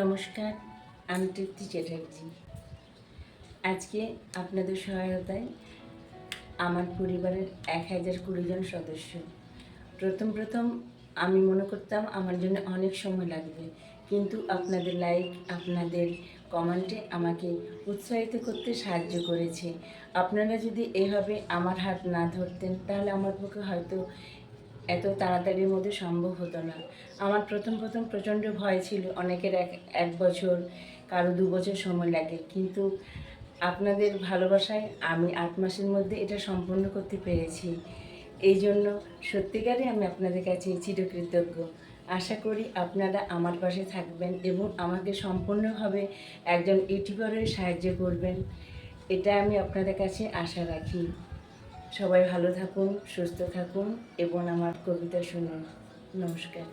নমস্কার, আমি তৃপ্তি চ্যাটার্জি। আজকে আপনাদের সহায়তায় আমার পরিবারের এক হাজার কুড়ি জন সদস্য। প্রথম প্রথম আমি মনে করতাম আমার জন্য অনেক সময় লাগবে, কিন্তু আপনাদের লাইক আপনাদের কমেন্টে আমাকে উৎসাহিত করতে সাহায্য করেছে। আপনারা যদি এভাবে আমার হাত না ধরতেন, তাহলে আমার পক্ষে হয়তো এত তাড়াতাড়ির মধ্যে সম্ভব হতো না। আমার প্রথম প্রথম প্রচণ্ড ভয় ছিল। অনেকের এক এক বছর, কারও দু বছর সময় লাগে। কিন্তু আপনাদের ভালোবাসায় আমি আট মাসের মধ্যে এটা সম্পূর্ণ করতে পেরেছি। এই জন্য সত্যিকারই আমি আপনাদের কাছে চিরকৃতজ্ঞ। আশা করি আপনারা আমার পাশে থাকবেন এবং আমাকে সম্পূর্ণভাবে একজন ইউটিউবারের সাহায্য করবেন। এটা আমি আপনাদের কাছে আশা রাখি। সবাই ভালো থাকুন সুস্থ থাকুন এবং আমার কবিতা শুনুন। নমস্কার।